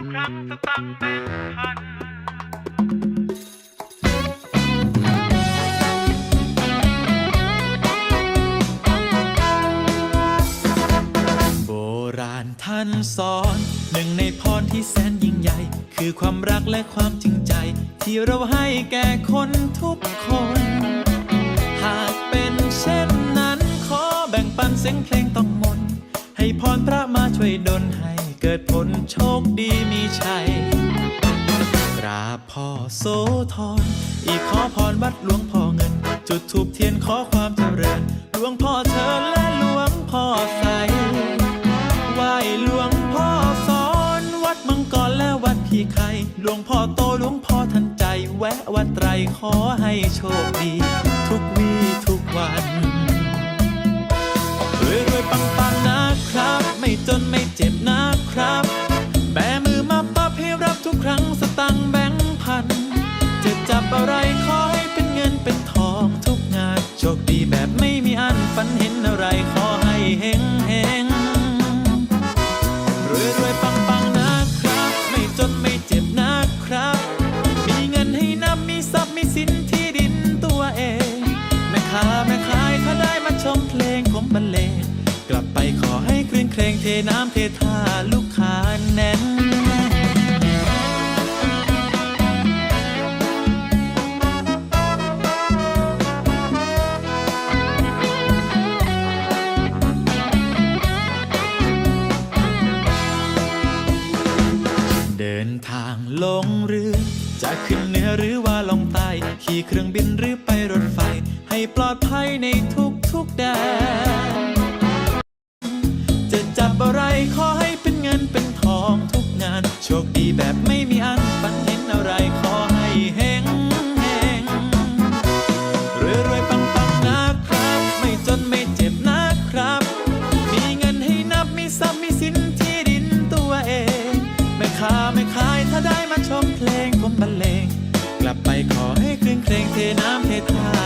ทุกครั้งสตังเป็นพันโบราณท่านสอนหนึ่งในพรที่แสนยิ่งใหญ่ คือความรักและความจริงใจ ที่เราให้แก่คนทุกคน หากเป็นเช่นนั้น ขอแบ่งปันเสียงเพลงต้องมน เกิดผลโชคดีมีชัยกราบพ่อโสธรอีกขอพรวัดหลวงพ่อเงิน จุดทูบเทียนขอความเจริญ หลวงพ่อเธอและหลวงพ่อใสไหวหลวงพ่อสอนวัดมังกรและวัดพี่ไข่หลวงพ่อโตหลวงพ่อทันใจ แวะวัดไตรขอให้โชคดี ทุกวี ตังแบงค์พัน จะจับอะไรขอให้เป็นเงินเป็นทองทุกงาน โชคดีแบบไม่มีอันฝันเห็นอะไรขอให้เฮงเฮงรวยรวยปังปังนะครับ ไม่จนไม่เจ็บนะครับ มีเงินให้นับมีทรัพย์มีสินที่ดินตัวเองแม่ค้าแม่ขายถ้าได้มาชมเพลงผมบรรเลงกลับไปขอให้คลื่นเพลงเทน้ำเทท่า ดินทางลงเรือ จะขึ้นเหนือหรือว่าลงใต้ขี่เครื่องบินหรือไปรถไฟ ให้ปลอดภัยในทุกทุกๆแดน ค้าไม่ขายถ้าได้มาชมเพลงผมบรรเลง กลับไปขอให้คืนเพลงเทน้ำเทท่า